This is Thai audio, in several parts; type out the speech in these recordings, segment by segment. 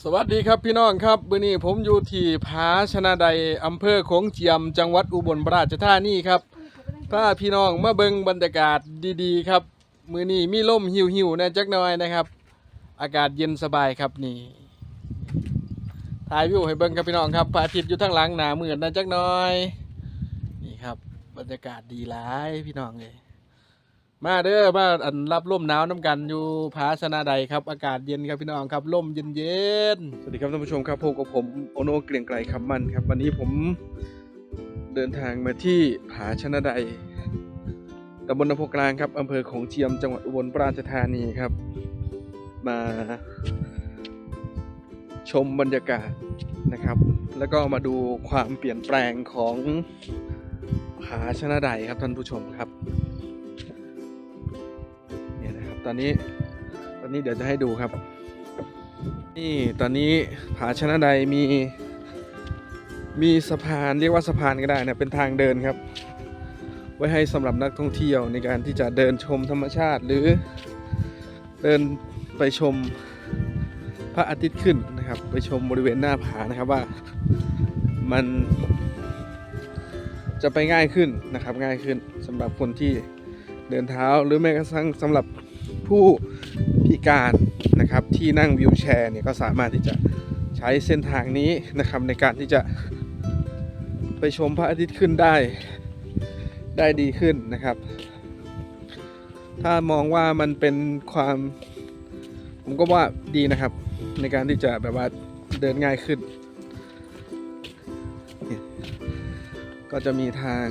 สวัสดีครับพี่น้องครับวันนี้ผมอยู่ที่ผาชนะใดอำเภอโขงเจียม จังหวัดอุบลราชธานีครับถ้าพี่น้องมาเบิงบรรยากาศดีๆ ครับ มือนี้มีลมหิวๆนะจักหน่อยนะครับ อากาศเย็นสบายครับนี่ถ่ายวิวให้เบิงครับพี่น้องครับพระอาทิตย์อยู่ทั้งหลังหนาเหมืดนะจักหน่อย นี่ครับ บรรยากาศดีหลายพี่น้องเลย มาเด้อมาอันรับลมหนาวน้ำกันอยู่ผาชนะใดครับอากาศเย็นครับพี่น้องครับลมเย็นเย็นๆสวัสดีครับท่านผู้ชมครับพบกับผมโอโนเกรียงไกรคำมันครับ วันนี้ผมเดินทางมาที่ผาชนะใดตำบลนพกลางครับอำเภอของเจียมจังหวัดอุบลราชธานีครับ มาชมบรรยากาศนะครับ แล้วก็มาดูความเปลี่ยนแปลงของผาชนะใดครับท่านผู้ชมครับ ตอนนี้ ตอนนี้เดี๋ยวจะให้ดูครับ นี่ตอนนี้ผาชนะใดมี มีสะพานเรียกว่าสะพานก็ได้นะเป็นทางเดินครับ ไว้ให้สำหรับนักท่องเที่ยวในการที่จะเดินชมธรรมชาติหรือเดินไปชมพระอาทิตย์ขึ้นนะครับ ไปชมบริเวณหน้าผานะครับว่ามันจะไปง่ายขึ้นนะครับง่ายขึ้นสำหรับคนที่เดินเท้าหรือแม้กระทั่งสำหรับ ผู้พิการนะครับที่นั่งวิวแชร์เนี่ยก็สามารถที่จะใช้เส้นทางนี้นะครับในการที่จะไปชมพระอาทิตย์ขึ้นได้ได้ดีขึ้นนะครับ ถ้ามองว่ามันเป็นความ ผมก็ว่าดีนะครับ ในการที่จะแบบว่าเดินง่ายขึ้น ก็จะมีทาง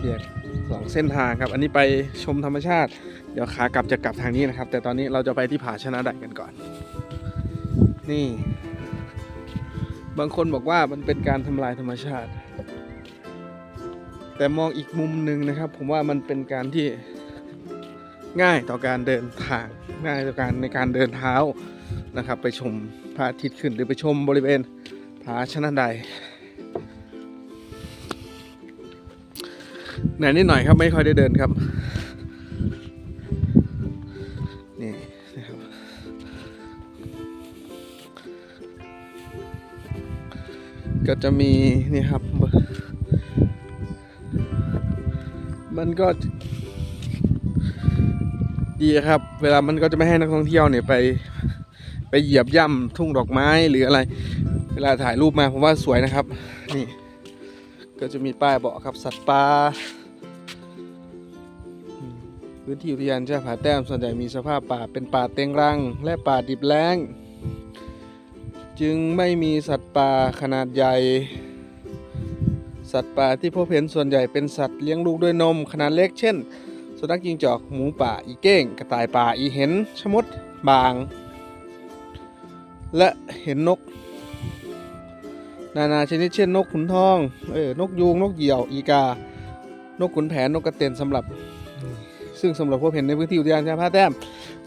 เรียก สองเส้นทางครับ อันนี้ไปชมธรรมชาติ เดี๋ยวขากลับจะกลับทางนี้นะครับ แต่ตอนนี้เราจะไปที่ผาชนะไดกันก่อน นี่ บางคนบอกว่ามันเป็นการทำลายธรรมชาติ แต่มองอีกมุมหนึ่งนะครับ ผมว่ามันเป็นการที่ง่ายต่อการเดินทางง่ายต่อการในการเดินเท้านะครับ ไปชมพระอาทิตย์ขึ้นหรือไปชมบริเวณผาชนะได เหนื่อยนิดหน่อยครับไม่ค่อยได้เดินครับนี่นะครับก็จะมีนี่ครับ มันก็ดีครับ เวลามันก็จะไม่ให้นักท่องเที่ยวเนี่ยไปไปเหยียบย่ำทุ่งดอกไม้หรืออะไร เวลาถ่ายรูปมาผมว่าสวยนะครับ ก็จะมีป้ายบอกครับสัตว์ป่าพื้นที่อุทยานเจ้าผาแต้มส่วนใหญ่มีสภาพป่าเป็นป่าเต็งรัง และป่าดิบแล้ง จึงไม่มีสัตว์ป่าขนาดใหญ่ สัตว์ป่าที่พบเห็นส่วนใหญ่เป็นสัตว์เลี้ยงลูกด้วยนมขนาดเล็กเช่นสุนัขจิงจอกหมูป่าอีเก้ง กระต่ายป่าอีเห็นชะมดบาง และเห็นนก นานาชนิดเช่นนกขุนทอง เออนกยูงนกเหยี่ยว อีกา นกขุนแผนนกกระเตนสำหรับ ซึ่งสำหรับพบเห็นในพื้นที่อุทยานชาพาแต้ม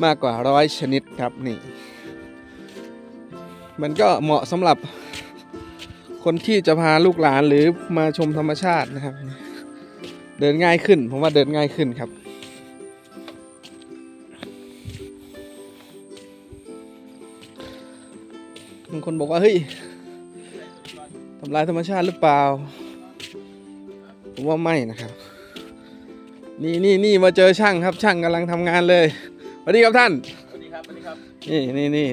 มากกว่าร้อยชนิดครับนี่ มันก็เหมาะสำหรับคนที่จะพาลูกหลานหรือมาชมธรรมชาตินะครับ เดินง่ายขึ้นผมว่าเดินง่ายขึ้นครับบางคนบอกว่าเฮ้ย ทำลายธรรมชาติหรือเปล่า ผมว่าไม่นะครับ นี่นี่นี่มาเจอช่างครับ ช่างกำลังทำงานเลยสวัสดีครับท่านสวัสดีครับสวัสดีครับนี่นี่นี่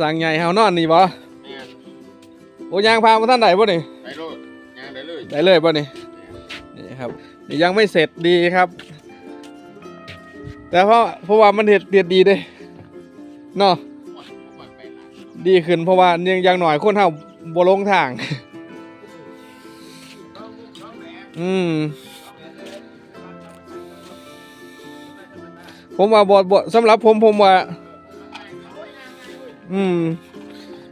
สั่งใหญ่เฮานอนนี่บ่แม่นโอ้ยางพามาท่านไหนบ่นี่ไปโลดย่างได้เลยได้เลยบ่นี่นี่ครับนี่ยังไม่เสร็จดีครับ แต่เพราะเพราะว่ามันเห็ดเดียดดีเด้เนาะดีขึ้นเพราะว่ายังยังหน่อยคนเฮา บ่ลงทาง อืม ผมว่าบทบทสำหรับผมผมว่า อืม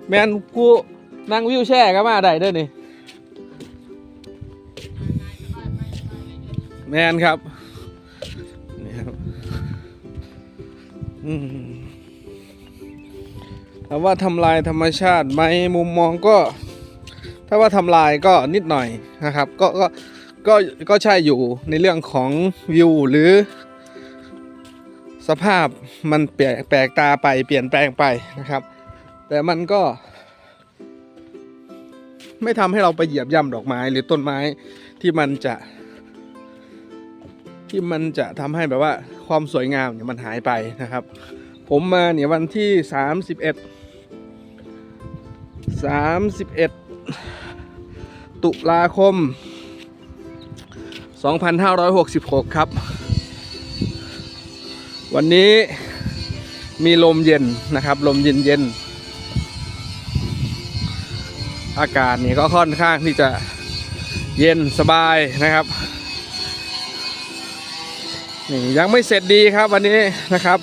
แมนกูนั่งวิวแช่ก็มาได้เด้วยนี่ แมนครับนี่ครับ อืม ถามว่าทำลายธรรมชาติไหมมุมมองก็ ถ้าว่าทำลายก็นิดหน่อยนะครับ ก็ก็ก็ก็ใช่อยู่ในเรื่องของวิวหรือ สภาพมันแปลกแปลกตาไปเปลี่ยนแปลงไปนะครับ แต่มันก็ ไม่ทำให้เราไปเหยียบย่ำดอกไม้หรือต้นไม้ที่มันจะที่มันจะทำให้แบบว่าความสวยงามเนี่ยมันหายไปนะครับ ผมมาเนี่ยวันที่ 31 31 ตุลาคม 2566 ครับ วันนี้มีลมเย็นนะครับ ลมเย็นเย็นอากาศนี่ก็ค่อนข้างที่จะเย็นสบายนะครับนี่ยังไม่เสร็จดีครับวันนี้นะครับ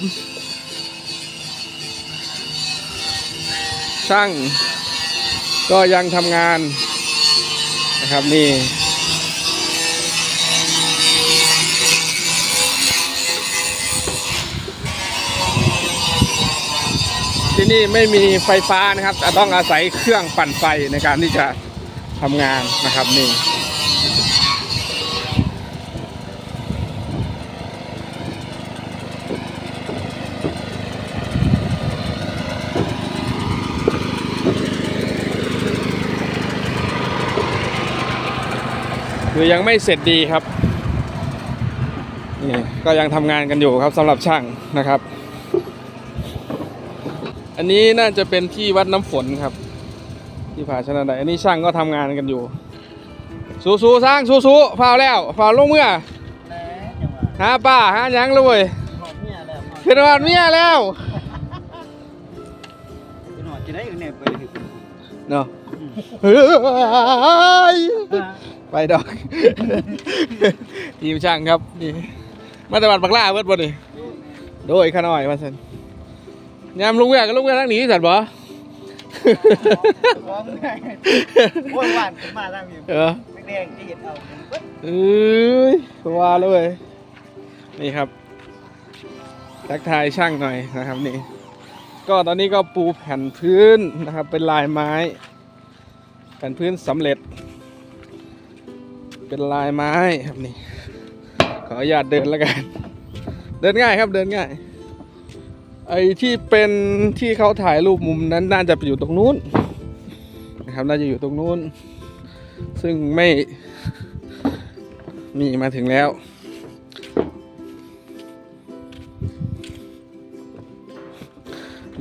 ช่าง ก็ยังทำงานนะครับนี่ ที่นี่ไม่มีไฟฟ้านะครับจะต้องอาศัยเครื่องปั่นไฟในการที่จะทำงานนะครับนี่ คือยังไม่เสร็จดีครับนี่ก็ยังทำงานกันอยู่ครับสำหรับช่างนะครับ อันนี้น่าจะเป็นที่วัดน้ำฝนครับ ที่ผาชนะใดอันนี้ช่างก็ทำงานกันอยู่ สู้สู้ๆสร้างสู้สู้ๆฟาวแล้วฟาวลงเมื่อแหน่จังหวะหาป้าหาหยังเลยเว้ยหอมเมียแล้วหอมขึ้นวันเมียแล้วเป็นหอดจะได้อยู่เนี่ยไปถึงเนาะเฮ้ย ไปดอก ทีมช่างครับนี่มาตะวันปักล่าเบิดบ่นี่โดยข้าน้อยมาสันยามลุงเวียกับลุงเวียทั้งหนีสัตว์บ่ร้องไห้โอ้ยหวานขึ้นมาตั้งอยู่เออแดงๆที่เห็นเอาเบิดเอ้ยว่าเลยนี่ครับทักทายช่างหน่อยนะครับนี่ ก็ตอนนี้ก็ปูแผ่นพื้นนะครับ เป็นลายไม้ แผ่นพื้นสำเร็จ เป็นลายไม้ครับนี่ ขออนุญาตเดินแล้วกัน เดินง่ายครับเดินง่าย ไอ้ที่เป็นที่เขาถ่ายรูปมุมนั้นน่าจะไปอยู่ตรงนู้นนะครับน่าจะอยู่ตรงนู้น ซึ่งไม่นี่มาถึงแล้ว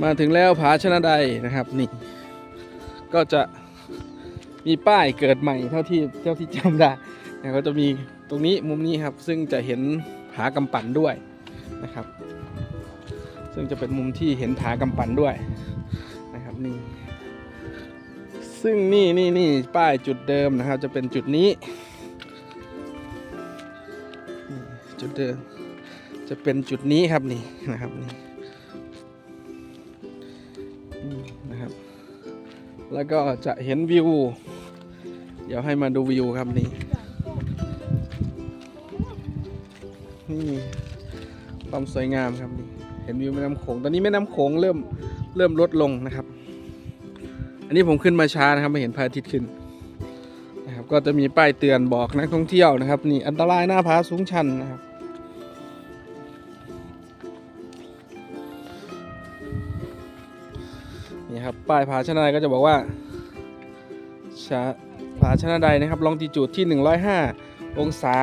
มาถึงแล้วผาชนะใดนะครับนี่ก็จะมีป้ายเกิดใหม่เท่าที่เท่าที่จำได้ ก็จะมีตรงนี้มุมนี้ครับ ซึ่งจะเห็นผากำปั่นด้วยนะครับ ซึ่งจะเป็นมุมที่เห็นผากำปั่นด้วยนะครับนี่ซึ่งนี่นี่นี่ป้ายจุดเดิมนะครับ จะเป็นจุดนี้นจุดเดิมจะเป็นจุดนี้ครับนี่นะครับนี่นี่นะครับ แล้วก็จะเห็นวิว เดี๋ยวให้มาดูวิวครับนี่ นี่ความสวยงามครับนี่เห็นวิวแม่น้ำโขงตอนนี้แม่น้ำโขงเริ่มเริ่มลดลงนะครับ อันนี้ผมขึ้นมาช้านะครับไม่เห็นพระอาทิตย์ขึ้นนะครับ ก็จะมีป้ายเตือนบอกนักท่องเที่ยวนะครับ นี่อันตรายหน้าผาสูงชันนะครับนี่ครับป้ายผาชนะใดก็จะบอกว่าผาชนะใดนะครับลองติจูดที่ 105 องศา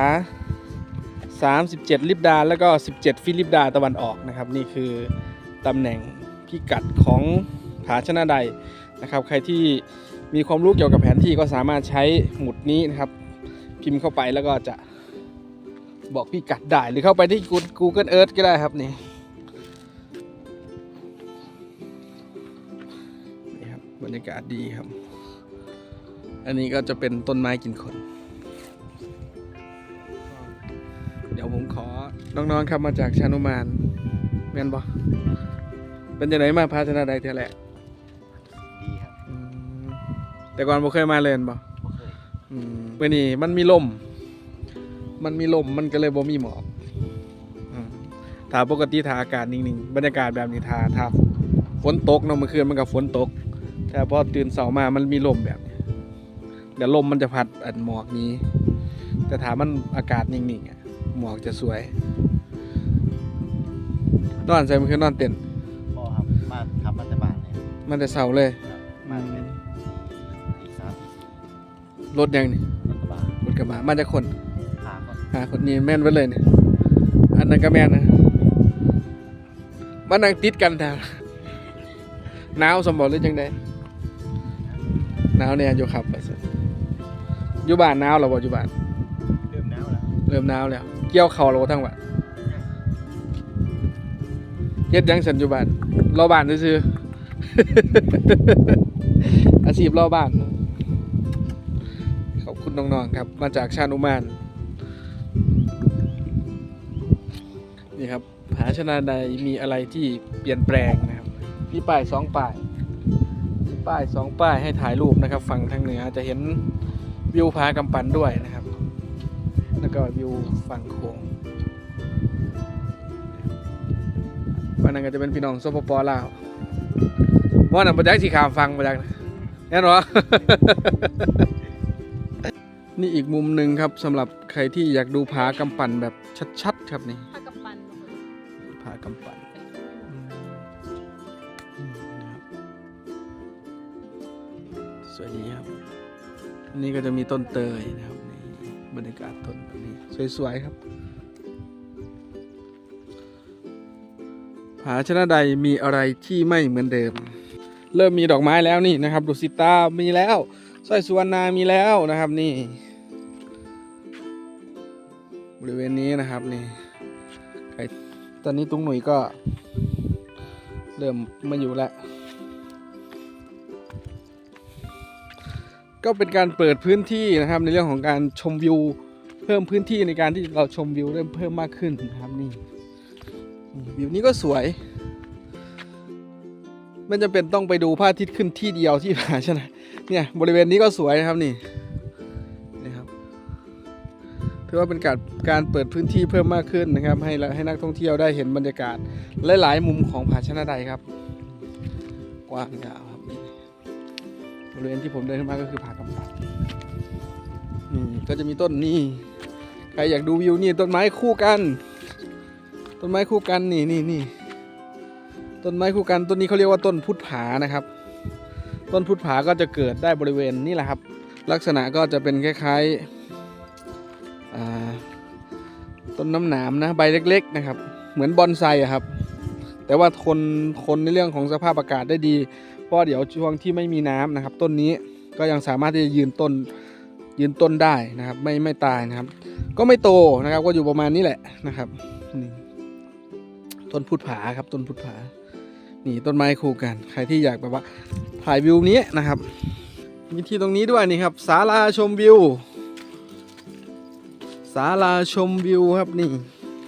37 ลิบดา แล้วก็ 17 ฟิลิปดาตะวันออกนะครับ นี่คือตำแหน่งพิกัดของผาชนะใดนะครับ ใครที่มีความรู้เกี่ยวกับแผนที่ก็สามารถใช้หมุดนี้นะครับ พิมพ์เข้าไปแล้วก็จะบอกพี่กัดได้หรือเข้าไปที่ Google Earth ก็ได้ครับนี่นี่ครับบรรยากาศดีครับ อันนี้ก็จะเป็นต้นไม้กินคน เดี๋ยวผมขอน้องๆครับมาจากชานุมานแม่นบ่เป็นจะไหนมาพาชนะใดเท่าแหละดีครับอืมแต่ก่อนบ่เคยมาเลยแม่นบ่บ่เคยอืมเมื่อนี้มันมีลม มันมีลมมันก็เลยบ่มีหมอกอืมถ้าปกติถ้าอากาศนิ่งๆบรรยากาศแบบนี้ถ้าถ้าฝนตกเนาะเมื่อคืนมันก็ฝนตก แต่พอตื่นเสามามันมีลมแบบนี้เดี๋ยวลมมันจะพัดอันหมอกนี้ แต่ถ้ามันอากาศนิ่งๆอะ หมอกจะสวย นอนใส่มันคือนอนเต็นท์บ่ครับมาขับมาแต่บ้านเลยมันแต่เสาเลยครับมาเป็นอีกสามสี่รถยังนี่รถกระบะรถกระบะมาจากคนหาคนหาคนนี้แม่นไว้เลยเนี่ยอันนั้นก็แม่นนะมันนั่งติดกันแถวหนาวสมบูรณ์หรือจังไดหนาวเนี่ยอยู่ครับว่าซั่นอยู่บ้านหนาวเหราบ่อยู่บ้าน เริ่มหนาวแล้ว เริ่มหนาวแล้วเกี่ยวเข่าเราทั้งวันเฮ็ดยังสันอยู่บ้านรอบ้านซื่ออาชีพรอบ้าน ขอบคุณน้องๆครับ มาจากชานุมาน นี่ครับผาชนาใดมีอะไรที่เปลี่ยนแปลงนะครับมีป้ายสองป้ายมีป้ายสองป้ายให้ถ่ายรูปนะครับ ฝั่งทางเหนือจะเห็นวิวผากำปั่นด้วยนะครับ แล้วก็วิวฝั่งโขงวันนั้นก็จะเป็นพี่น้องสปปลาวว่านั่นประจักษ์สีขามฟังประจักษ์แน่นอนนี่อีกมุมหนึ่งครับสำหรับใครที่อยากดูผากำปั่นแบบชัดๆครับนี่ผ้ากับปันผากำปั่นอืมอืมนะครับสวยดีครับอันนี่ก็จะมีต้นเตยนะครับนี่ บรรยากาศต้นแบบนี้สวย ๆ ครับผาชนะใดมีอะไรที่ไม่เหมือนเดิม เริ่มมีดอกไม้แล้วนี่นะครับดุสิตา มีแล้วสร้อยสุวรรณามีแล้วนะครับนี่ บริเวณนี้นะครับนี่ตอนนี้ตุ้งหนุ่ยก็เริ่มมาอยู่แล้ว ก็เป็นการเปิดพื้นที่นะครับในเรื่องของการชมวิว เพิ่มพื้นที่ในการที่เราชมวิวได้เพิ่มมากขึ้นนะครับนี่วิวนี้ก็สวยไม่จำเป็นต้องไปดูพระอาทิตย์ขึ้นที่เดียวที่ผาชนะเนี่ยบริเวณนี้ก็สวยนะครับนี่นี่ครับถือว่าเป็นการการเปิดพื้นที่เพิ่มมากขึ้นนะครับ ให้ให้นักท่องเที่ยวได้เห็นบรรยากาศหลายๆมุมของผาชนะใดครับ กว้างยาวครั บริเวณที่ผมเดินขึ้นมาก็คือผากำปัดนี่ก็จะมีต้นนี่ใครอยากดูวิวนี่ต้นไม้คู่กัน ต้นไม้คู่กันนี่นี่นี่ต้นไม้คู่กันต้นนี้เขาเรียกว่าต้นพุทธผานะครับ ต้นพุทธผาก็จะเกิดได้บริเวณนี่แหละครับ ลักษณะก็จะเป็นคล้ายๆต้นน้ำหนามนะใบเล็ก ๆนะครับ เหมือนบอนไซอะครับแต่ว่าทนทนในเรื่องของสภาพอากาศได้ดี เพราะเดี๋ยวช่วงที่ไม่มีน้ำนะครับ ต้นนี้ก็ยังสามารถที่จะยืนต้นยืนต้นได้นะครับ ไม่ไม่ตายนะครับ ก็ไม่โตนะครับ ก็อยู่ประมาณนี้แหละนะครับนี่ต้นพุทธผาครับต้นพุทธผานี่ต้นไม้คู่กัน ใครที่อยากแบบว่าถ่ายวิวนี้นะครับ มีที่ตรงนี้ด้วยนี่ครับศาลาชมวิวศาลาชมวิวครับนี่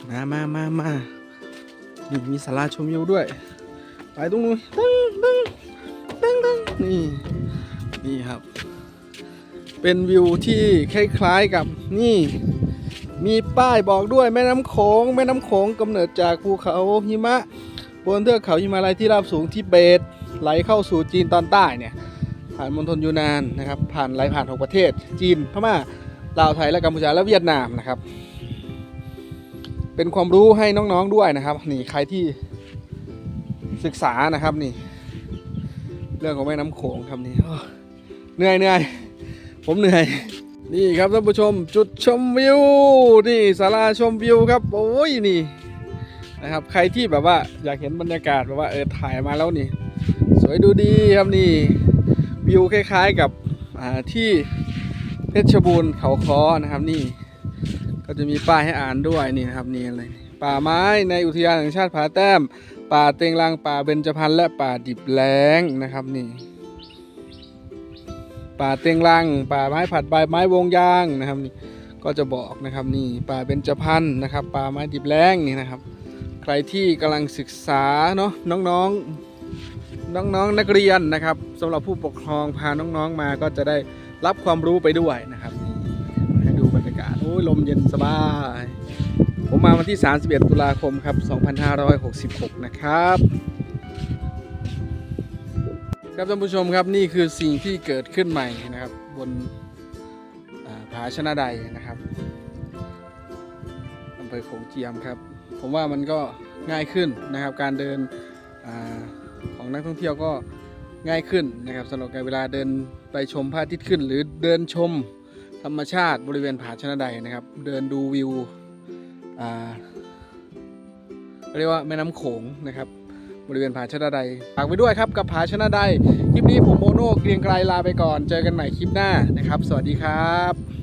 มามามามานี่มีศาลาชมวิวด้วย ไปตรงนู้น นี่นี่ครับ เป็นวิวที่คล้ายๆกับนี่ มีป้ายบอกด้วยแม่น้ำโขงแม่น้ำโขงกำเนิดจากภูเขาหิมะ บนเทือกเขาหิมาลัยที่ราบสูงทิเบตไหลเข้าสู่จีนตอนใต้เนี่ย ผ่านมณฑลยูนานนะครับ ผ่านไหลผ่านหกประเทศ จีนพม่าลาวไทยและกัมพูชาและเวียดนามนะครับ เป็นความรู้ให้น้องๆด้วยนะครับ นี่ใครที่ศึกษานะครับนี่ เรื่องของแม่น้ำโขงครับนี่เหนื่อยเหนื่อยผมเหนื่อย นี่ครับท่านผู้ชมจุดชมวิวนี่ศาลาชมวิวครับ โอ้ยนี่นะครับ ใครที่แบบว่าอยากเห็นบรรยากาศแบบว่าเออถ่ายมาแล้วนี่ สวยดูดีครับนี่วิวคล้ายๆกับที่เพชรบูรณ์เขาคอนะครับนี่ ก็จะมีป้ายให้อ่านด้วยนี่นะครับนี่อะไรป่าไม้ในอุทยานแห่งชาติผาแต้ม ป่าเต็งรังป่าเบญจพรรณและป่าดิบแล้งนะครับนี่ ป่าเต็งรัง ป่าไม้ผัดใบไม้วงยางนะครับนี่ก็จะบอกนะครับนี่ป่าเบญจพรรณนะครับ ป่าไม้ดิบแล้งนี่นะครับ ใครที่กำลังศึกษาเนาะน้องๆน้องๆนักเรียนนะครับสำหรับผู้ปกครองพาน้องๆมาก็จะได้รับความรู้ไปด้วยนะครับนี่ให้ดูบรรยากาศโอ้ยลมเย็นสบาย ผมมาวันที่ 31 ตุลาคมครับ 2566 นะครับ ครับท่านผู้ชมครับนี่คือสิ่งที่เกิดขึ้นใหม่นะครับ บนผาชนะใดนะครับอำเภอโขงเจียมครับ ผมว่ามันก็ง่ายขึ้นนะครับ การเดินอของนักท่องเที่ยวก็ง่ายขึ้นนะครับสำหรับการเวลาเดินไปชมพระอาทิตย์ขึ้น หรือเดินชมธรรมชาติบริเวณผาชนะใดนะครับ เดินดูวิว เรียกว่าแม่น้ำโขงนะครับ บริเวณผาชนะใดฝากไว้ด้วยครับกับผาชนะใด คลิปนี้ผมโมโนเกรียงไกรลาไปก่อน เจอกันใหม่คลิปหน้านะครับ สวัสดีครับ